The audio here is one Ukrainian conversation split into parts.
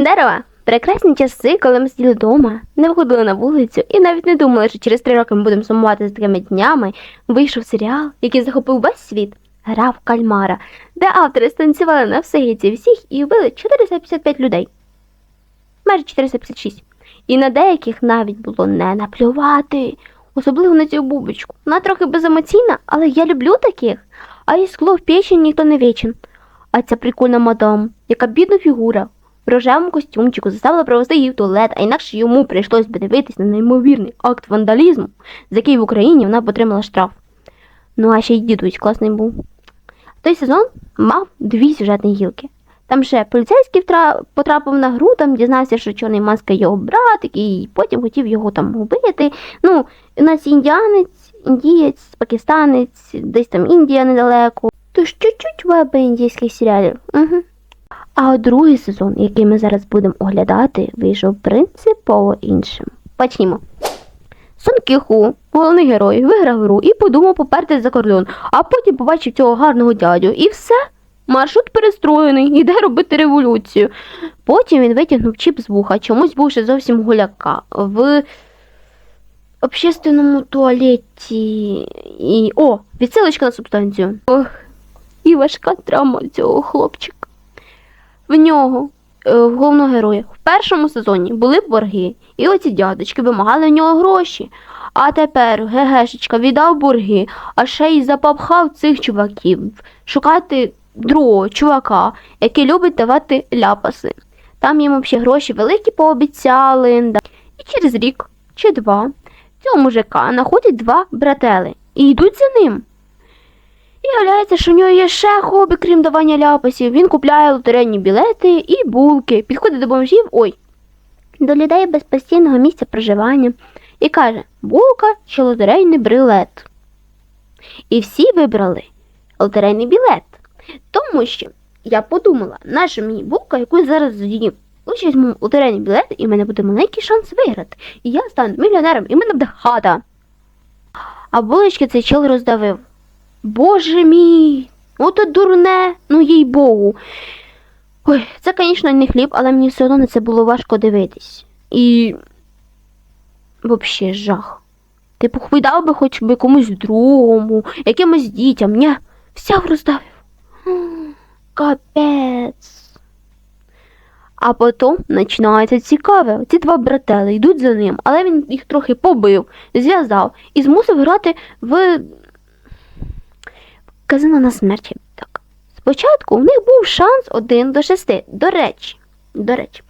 Дерева. Прекрасні часи, коли ми сиділи вдома, не виходили на вулицю і навіть не думали, що через три роки ми будемо сумувати за такими днями. Вийшов серіал, який захопив весь світ. Гра в кальмара, де автори станцювали на все гіці всіх і вбили 455 людей. Майже 456. І на деяких навіть було не наплювати. Особливо на цю бубочку. Вона трохи беземоційна, але я люблю таких. А і скло в печень ніхто не вічен. А ця прикольна мадам, яка бідна фігура, в рожевому костюмчику заставила провести її в туалет, а інакше йому прийшлось би дивитись на неймовірний акт вандалізму, за який в Україні вона отримала штраф. Ну а ще й дідусь класний був. Той сезон мав дві сюжетні гілки. Там ще поліцейський потрапив на гру, там дізнався, що чорний маска його брат, і потім хотів його там убити. Ну, у нас індіанець, індієць, пакистанець, десь там Індія недалеко. Тож чуть-чуть веби індійських серіалів. Угу. А от другий сезон, який ми зараз будемо оглядати, вийшов принципово іншим. Почнімо. Сон Кіху, головний герой, виграв гру і подумав попертись за кордон, а потім побачив цього гарного дядю. І все. Маршрут перестроєний, іде робити революцію. Потім він витягнув чіп з вуха, чомусь бувши зовсім гуляка. В общественному туалеті. І. О, відсилочка на субстанцію. Ох, і важка травма цього хлопчика. В нього, е, в головного героя, в першому сезоні були борги, і оці дядечки вимагали в нього гроші. А тепер Гегешечка віддав борги, а ще й запапхав цих чуваків шукати другого чувака, який любить давати ляпаси. Там їм взагалі гроші великі пообіцяли. І через рік чи два цього мужика знаходять два братели і йдуть за ним. І виявляється, що в нього є ще хобі, крім давання ляпасів. Він купляє лотерейні білети і булки, підходить до бомжів, ой, до людей без постійного місця проживання і каже: булка чи лотерейний брилет. І всі вибрали лотерейний білет. Тому що я подумала, наша мені булка, яку я зараз з'їм. Лише візьму лотерейний білет, і в мене буде маленький шанс виграти. І я стану мільйонером, і в мене буде хата. А булочки цей чел роздавив. Боже мій, ото дурне, ну їй богу. Ой, це, звісно, не хліб, але мені все одно на це було важко дивитись. І. Взагалі жах. Типу, видав би хоч би комусь другому, якимось дітям, ні, взяв роздавив. Капець. А потім починається цікаве. Ці два братели йдуть за ним, але він їх трохи побив, зв'язав і змусив грати в казино на смерті. Так. Спочатку в них був шанс 1 до 6. До речі, до речі,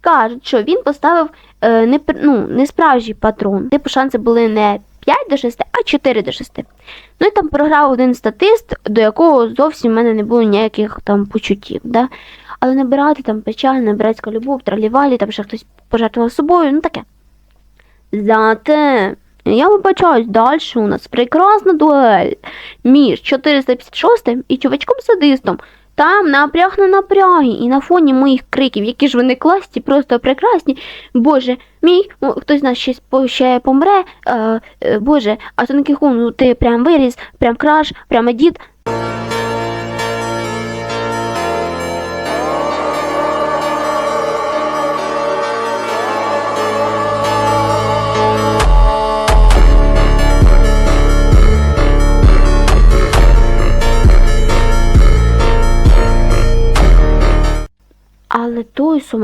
кажуть, що він поставив е, не, ну, не справжній патрон. Типу шанси були не 5 до 6, а 4 до 6. Ну і там програв один статист, до якого зовсім в мене не було ніяких там почуттів. Да? Але набирати там печаль, братська любов, тралівалі, там ще хтось пожертвував собою, ну таке. Зате я вибачаюсь, далі у нас прекрасна дуель між 456 і чувачком-садистом. Там напряг на напряги, і на фоні моїх криків, які ж вони класні, просто прекрасні. Боже, мій, хтось з нас ще, ще помре. Е, е, Боже, а тонкий хун, ти прям виріс, прям краш, прям дід.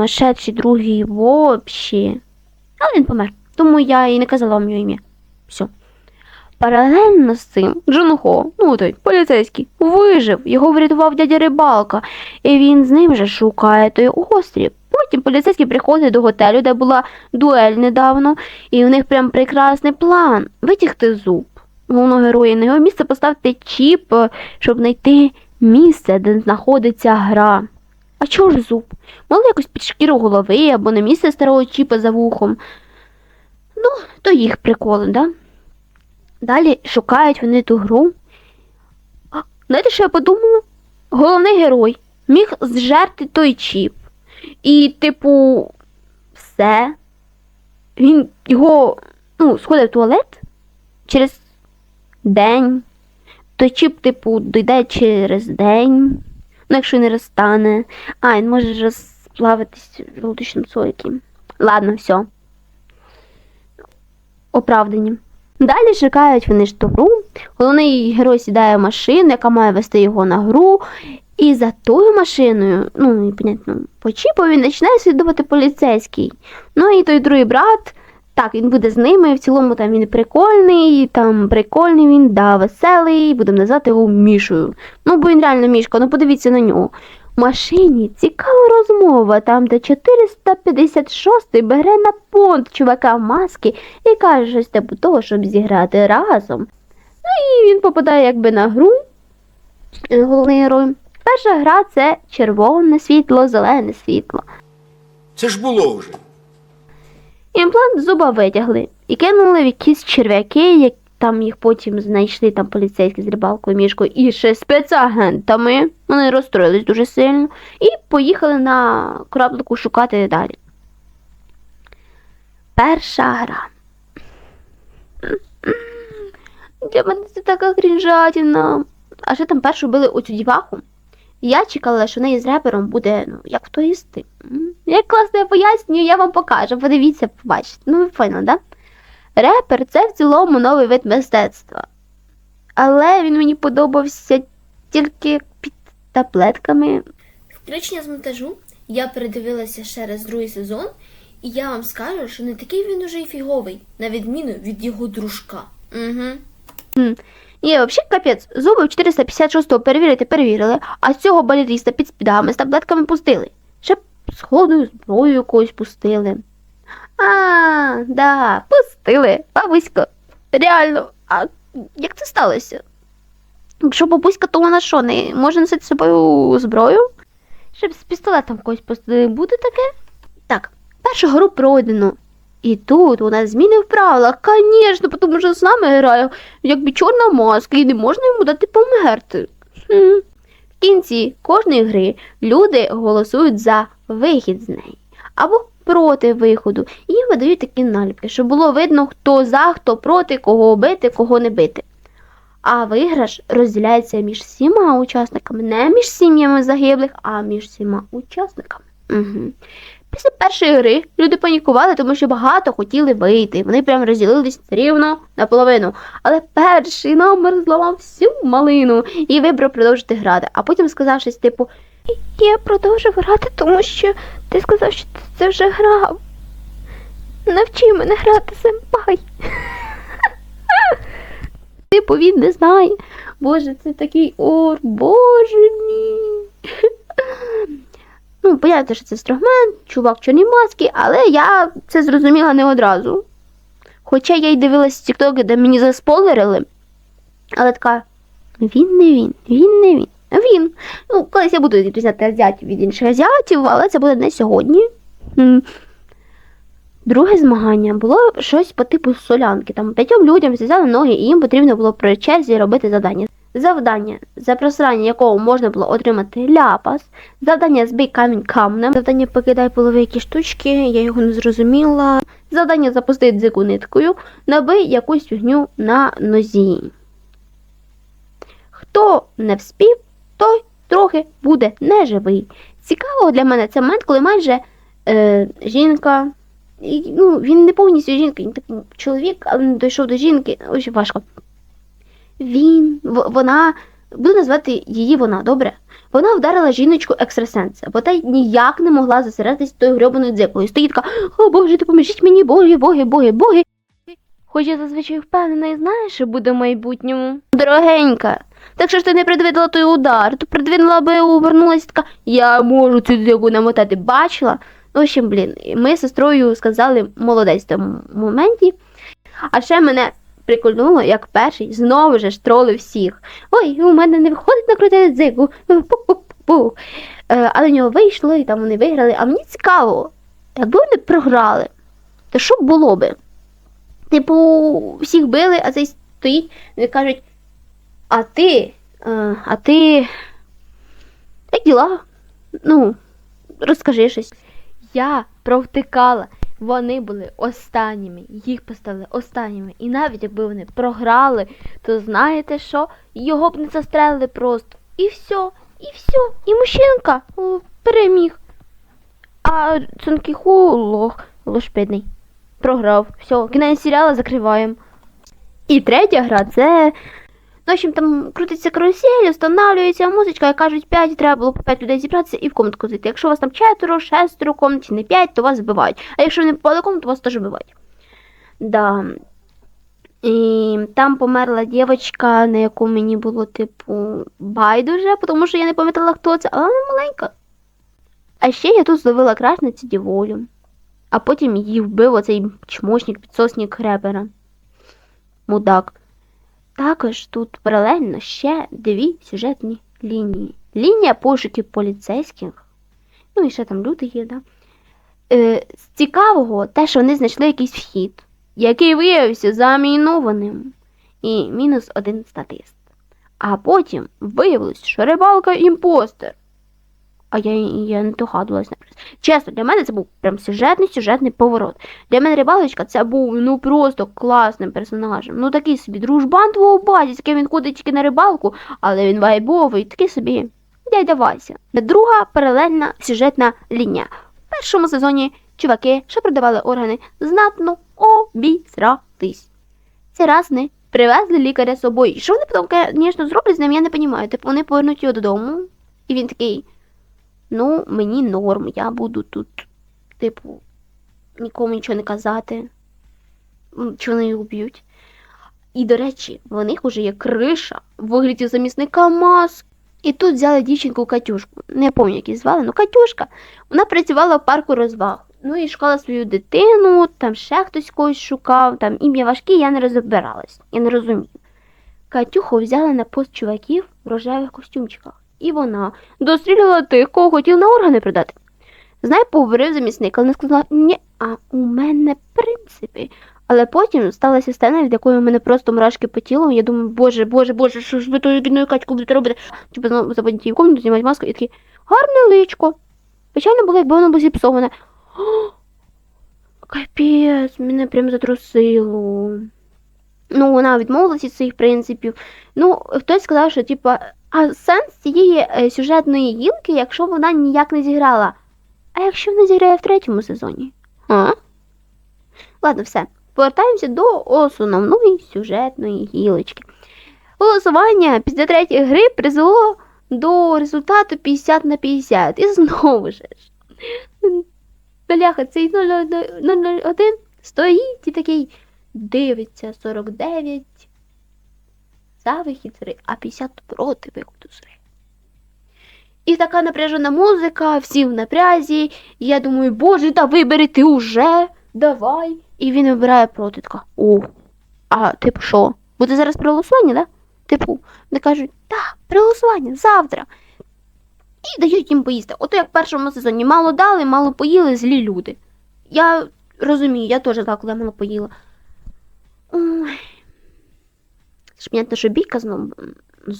Сумасшедший другий вообще. Але він помер. Тому я і не казала вам його ім'я. Все. Паралельно з цим Джунхо, ну той поліцейський, вижив, його врятував дядя рибалка, і він з ним же шукає той острів. Потім поліцейський приходить до готелю, де була дуель недавно, і у них прям прекрасний план витягти зуб. Головного героя на його місце поставити чіп, щоб знайти місце, де знаходиться гра. А чого ж зуб? Мало якось під шкіру голови або на місце старого чіпа за вухом. Ну, то їх приколи, да? Далі шукають вони ту гру. А, знаєте, що я подумала? Головний герой міг зжерти той чіп. І, типу, все. Він його ну, сходив в туалет через день. Той чіп, типу, дойде через день. Ну, якщо не розтане. А, він може роз... плаватись в желудочному сокі. Ладно, все. Оправдані. Далі чекають вони ж ту гру. Головний герой сідає в машину, яка має вести його на гру. І за тою машиною, ну, і, понятно, по чіпу він починає слідувати поліцейський. Ну і той другий брат, так, він буде з ними. В цілому там він прикольний, там прикольний він, да, веселий, будемо називати його Мішою. Ну, бо він реально мішка, ну подивіться на нього. В машині цікава розмова, там, де 456-й бере на понт чувака в маски і каже щось типу того, щоб зіграти разом. Ну і він попадає якби на гру, е, головний герой. Перша гра це червоне світло, зелене світло. Це ж було вже. Імплант зуба витягли і кинули в якісь черв'яки, як там їх потім знайшли там поліцейські з рибалкою мішкою і ще спецагентами. Вони розстроїлись дуже сильно і поїхали на кораблику шукати далі. Перша гра. Для мене це така крінжатіна. А ще там першу били оцю діваху. Я чекала, що в неї з репером буде, ну, як то їсти. Як класно я пояснюю, я вам покажу. Подивіться, побачите. Ну, ви поняли, да? Репер це в цілому новий вид мистецтва. Але він мені подобався тільки під таблетками. Включення з монтажу я передивилася ще раз другий сезон, і я вам скажу, що не такий він уже й фіговий, на відміну від його дружка. Угу. Ні, взагалі капець, зуби в 456-го перевірити перевірили, а цього балеріста під спідами з таблетками пустили. Ще б з холодною зброєю якоюсь пустили. А, да, пустили, бабусько. Реально, а як це сталося? Якщо бабуська, то вона що, не може носити з собою зброю? Щоб з пістолетом когось пустили, буде таке? Так, першу гру пройдено. І тут у нас зміни в правилах, звісно, тому що з нами грає якби чорна маска, і не можна йому дати померти. Хм. В кінці кожної гри люди голосують за вихід з неї або проти виходу. І видають такі наліпки, щоб було видно, хто за, хто проти, кого бити, кого не бити. А виграш розділяється між всіма учасниками, не між сім'ями загиблих, а між всіма учасниками. Угу. Після першої гри люди панікували, тому що багато хотіли вийти. Вони прям розділились рівно наполовину. Але перший номер зламав всю малину і вибрав продовжити грати. А потім сказав щось типу: Я продовжив грати, тому що ти сказав, що ти це вже грав. Навчи мене грати, сенпай. Типу він не знає. Боже, це такий ор, боже мій. Ну, понятно, що це строгмен, чувак маски, але я це зрозуміла не одразу. Хоча я й дивилась тіктоки, де мені заспойлерили, але така, він не він, він не він. Він. Ну, колись я буду відрізняти азіатів від інших азіатів, але це буде не сьогодні. Друге змагання було щось по типу солянки. Там п'ятьом людям зв'язали ноги, і їм потрібно було при черзі робити завдання. Завдання, за просрання якого можна було отримати ляпас, завдання збий камінь камнем, завдання покидай половики штучки, я його не зрозуміла. Завдання запусти дзику ниткою, набий якусь фігню на нозі. Хто не вспів, той трохи буде неживий. Цікаво для мене це момент, коли майже е, жінка. Ну, він не повністю жінка, він типу чоловік, але не дійшов до жінки. Дуже важко. Він, вона, буду назвати її вона, добре? Вона вдарила жіночку екстрасенса, бо та ніяк не могла зосередитись тою грьобаною дзикою. Стоїть така, о Боже, допоможіть мені, боги, боги, боги, боги. Хоч я зазвичай впевнена і знаю, що буде в майбутньому. Дорогенька, так що ж ти не предвидила той удар, то предвидила би увернулася така, я можу цю дзику намотати, бачила? В общем, блін, ми з сестрою сказали молодець в тому моменті. А ще мене прикольнуло, як перший знову ж тролив всіх. Ой, у мене не виходить накрутити дзику. Пух-пух-пух. Е, але в нього вийшло, і там вони виграли. А мені цікаво, якби вони програли, то що б було би? Типу, всіх били, а цей стоїть, і кажуть, а ти, е, а ти. Як діла? Ну, розкажи щось. Я провтикала. Вони були останніми, їх поставили останніми. І навіть якби вони програли, то знаєте що? Його б не застрелили просто. І все, і все. І мужчинка о, переміг. А Цункіху лох, лошпидний. Програв. Все, кінець серіалу закриваємо. І третя гра це. Ну, в общем, там крутиться карусель, встановлюється музичка, і кажуть, 5, треба було по 5 людей зібратися і в комнатку зайти. Якщо у вас там четверо, шестеро в комнаті, не 5, то вас вбивають. А якщо не попали в комнату, вас теж вбивають. Да. І там померла дівчинка, на яку мені було, типу, байдуже, тому що я не пам'ятала, хто це, але вона маленька. А ще я тут зловила красниці діволю. А потім її вбив оцей чмошник, підсосник репера. Мудак. Також тут паралельно ще дві сюжетні лінії. Лінія пошуків поліцейських. Ну і ще там люди є, да? Е, з цікавого те, що вони знайшли якийсь вхід, який виявився замінованим. І мінус один статист. А потім виявилось, що рибалка імпостер. А я, я не догадувалась. Чесно, для мене це був прям сюжетний сюжетний поворот. Для мене рибалочка це був ну просто класним персонажем. Ну такий собі дружбан твого баті, з яким він ходить тільки на рибалку, але він вайбовий, такий собі дядя Вася. Друга паралельна сюжетна лінія. В першому сезоні чуваки, що продавали органи, знатно обісрались. Це раз не привезли лікаря з собою. Що вони потім, звісно, зроблять з ним, я не розумію. Типу вони повернуть його додому, і він такий. Ну, мені норм, я буду тут, типу, нікому нічого не казати. Чи вони його б'ють. І, до речі, в них уже є криша в вигляді замісника маск. І тут взяли дівчинку Катюшку. Не пам'ятаю, як її звали, ну Катюшка. Вона працювала в парку розваг. Ну і шукала свою дитину, там ще хтось когось шукав, там ім'я важке, я не розбиралась. Я не розумію. Катюху взяли на пост чуваків в рожевих костюмчиках. І вона дострілювала тих, кого хотіла на органи продати. Знай, поговорив замісник, але не сказала, ні, а у мене принципи. Але потім сталася сцена, від якої у мене просто мурашки по тілу. Я думаю, боже, боже, боже, що ж ви тою бідною качку будете робити? Типу, знову заводять її комнату, знімають маску і такі, гарне личко. Печально було, якби воно було зіпсоване. Капець, мене прям затрусило. Ну, вона відмовилася від своїх принципів. Ну, хтось сказав, що типа, а сенс цієї е, сюжетної гілки, якщо вона ніяк не зіграла. А якщо вона зіграє в третьому сезоні? А? Ладно, все. Повертаємося до основної сюжетної гілочки. Голосування після третьої гри призвело до результату 50 на 50. І знову ж. Бляха, цей 001 стоїть і такий дивиться 49 за вихід з гри, а 50 проти виходу з гри. І така напряжена музика, всі в напрязі. І я думаю, боже, та вибери ти уже, давай. І він вибирає проти така. О, а типу що? Буде зараз при голосуванні, да? Типу, вони кажуть, так, при голосуванні, завтра. І дають їм поїсти. Ото як в першому сезоні мало дали, мало поїли злі люди. Я розумію, я теж так, коли мало поїла. Ой. Ж понятно, що бійка знову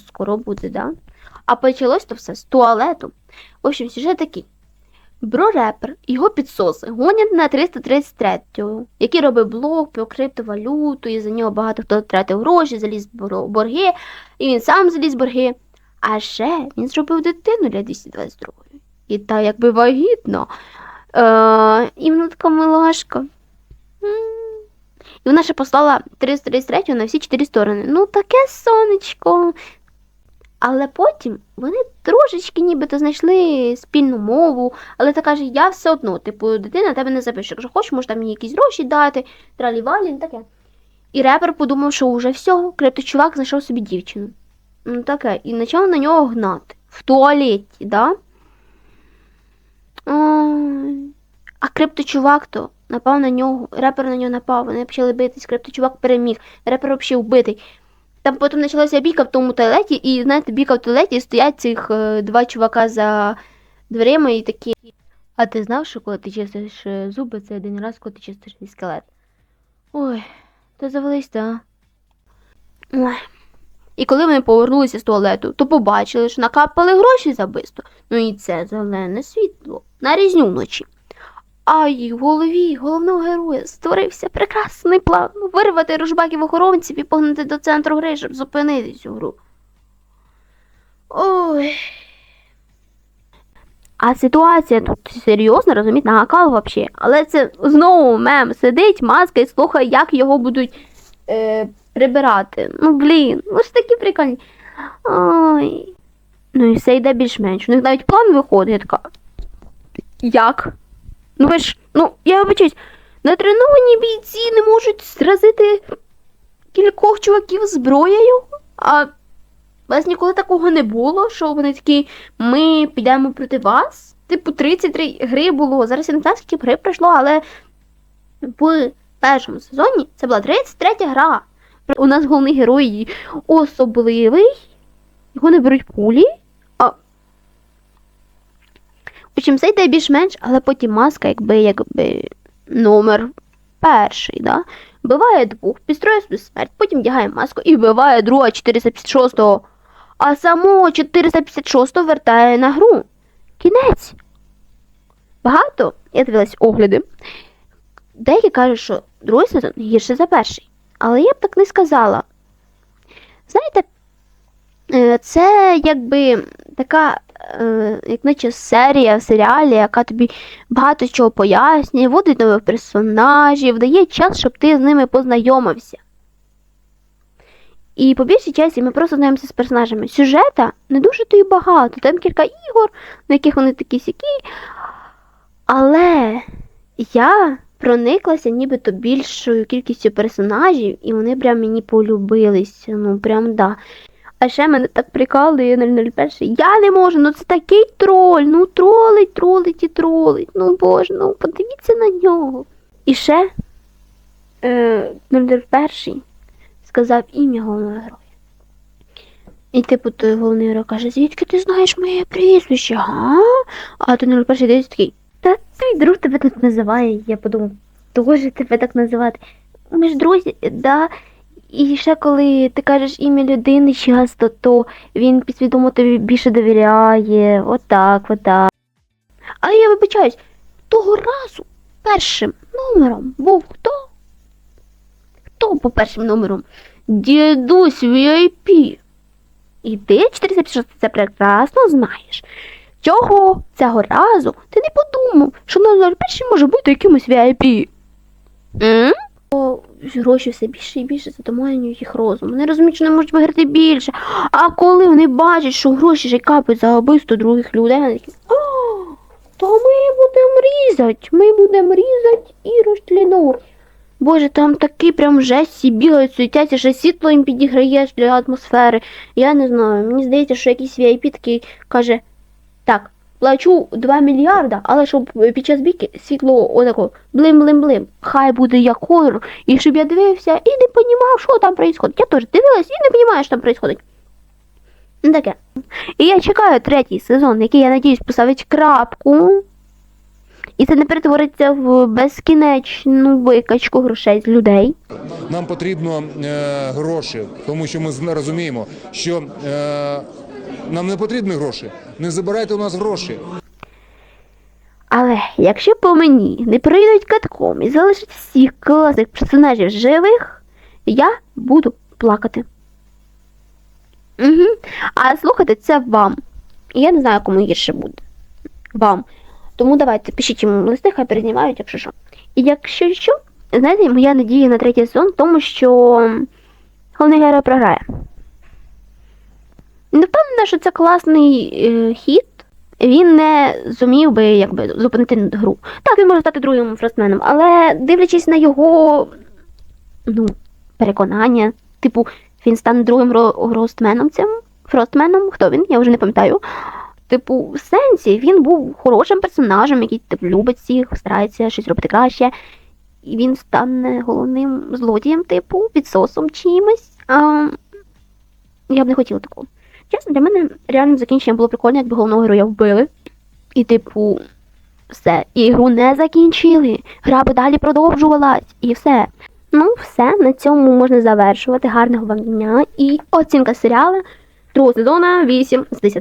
скоро буде, да? А почалось то все з туалету. В общем, сюжет такий. Бро-репер і його підсоси гонять на 333-го, який робить блог про криптовалюту, і за нього багато хто втратив гроші, заліз борги, і він сам заліз борги. А ще він зробив дитину для 222-ї. І та якби вагітна. Е, і вона така милашка. І вона ще послала 333 на всі чотири сторони. Ну, таке сонечко. Але потім вони трошечки нібито знайшли спільну мову, але та каже, я все одно, типу, дитина тебе не запише. Якщо хочеш, можеш там мені якісь гроші дати, тралі-валі, ну таке. І репер подумав, що уже все, крипточувак знайшов собі дівчину. Ну таке, і почав на нього гнати. В туалеті, да? А крипточувак то напав на нього, репер на нього напав, вони почали битись, крипточувак переміг, репер взагалі вбитий. Там потім почалася бійка в тому туалеті, і знаєте, бійка в туалеті стоять цих е, два чувака за дверима і такі. А ти знав, що коли ти чистиш е, зуби, це один раз, коли ти чистиш скелет? Ой, то завелись, та. Ой. І коли вони повернулися з туалету, то побачили, що накапали гроші за вбивство. Ну і це зелене світло на різню вночі. А й в голові головного героя створився прекрасний план вирвати ружбаків охоронців і погнати до центру гри, щоб зупинити цю гру. Ой. А ситуація тут серйозна, розумієте, накал взагалі. Але це знову мем сидить, маска і слухає, як його будуть е, прибирати. Ну, блін, ну ж такі прикольні. Ой. Ну і все йде більш-менш. У них навіть план виходить. Я така. Як? Ну ви ж, ну, я вибачаюсь, натреновані бійці не можуть зразити кількох чуваків зброєю, а у вас ніколи такого не було, що вони такі, ми підемо проти вас? Типу, 33 гри було. Зараз я не знаю, скільки гри пройшло, але в першому сезоні це була 33 гра. У нас головний герой особливий, його не беруть пулі. А... В общем, це йде більш-менш, але потім маска, якби, якби номер перший, да? Вбиває двох, підстроює собі смерть, потім вдягає маску і вбиває друга 456-го. А самого 456-го вертає на гру. Кінець. Багато, я дивилась огляди. Деякі кажуть, що другий сезон гірше за перший. Але я б так не сказала. Знаєте, е, це якби така, як наче серія в серіалі, яка тобі багато чого пояснює, вводить нових персонажів, дає час, щоб ти з ними познайомився. І по більшій часі ми просто знаємося з персонажами. Сюжета не дуже то й багато. Там кілька ігор, на яких вони такі сякі. Але я прониклася нібито більшою кількістю персонажів, і вони прям мені полюбилися. Ну, прям да. А ще мене так прикалує 001. Я не можу, ну це такий троль. Ну тролить, тролить і тролить. Ну боже, ну подивіться на нього. І ще е, 001 сказав ім'я головного героя. І типу той головний герой каже, звідки ти знаєш моє прізвище, га? А той 01 дивиться такий, та твій друг тебе так називає. Я подумав, дуже тебе так називати. Ми ж друзі, да. І ще коли ти кажеш ім'я людини часто, то він підсвідомо тобі більше довіряє. Отак, отак. Але я вибачаюсь, того разу першим номером був хто? Хто по першим номером? Дідусь VIP. І ти 456 це прекрасно знаєш. Чого цього разу ти не подумав, що 001 може бути якимось VIP? М? Гроші все більше і більше затуманюють їх розум. Вони розуміють, що не можуть виграти більше. А коли вони бачать, що гроші ще капають за вбивство других людей, вони такі, о, то ми будемо різати, ми будемо різати і розтліну. Боже, там такі прям жесті бігають, суетяться, ще світло їм підіграє для атмосфери. Я не знаю, мені здається, що якийсь VIP такий каже, так, плачу 2 мільярда, але щоб під час бійки світло отако блим-блим-блим, хай буде як хорор, і щоб я дивився і не понімав, що там відбувається. Я теж дивилась і не розумію, що там відбувається. Ну таке. І я чекаю третій сезон, який, я надіюсь, поставить крапку. І це не перетвориться в безкінечну викачку грошей з людей. Нам потрібно е, гроші, тому що ми розуміємо, що е, нам не потрібні гроші. Не забирайте у нас гроші. Але якщо по мені не прийдуть катком і залишать всіх класних персонажів живих, я буду плакати. Угу. А слухати це вам. Я не знаю, кому гірше буде. Вам. Тому давайте пишіть йому листи, хай перезнімають, якщо що. І якщо що, знаєте, моя надія на третій сезон в тому, що головний герой програє. Не що це класний е, хід. Він не зумів би якби зупинити гру. Так, він може стати другим фростменом, але дивлячись на його ну, переконання, типу, він стане другим ро- гростменом цим фростменом. Хто він? Я вже не пам'ятаю. Типу, в сенсі він був хорошим персонажем, який типу, любить всіх, старається щось робити краще. І він стане головним злодієм, типу, підсосом чимось. А, я б не хотіла такого. Чесно, для мене реальним закінченням було прикольно, якби головного героя вбили. І, типу, все. І гру не закінчили. Гра би далі продовжувалась. І все. Ну, все, на цьому можна завершувати. Гарного вам дня. І оцінка серіалу другого сезону 8 з 10.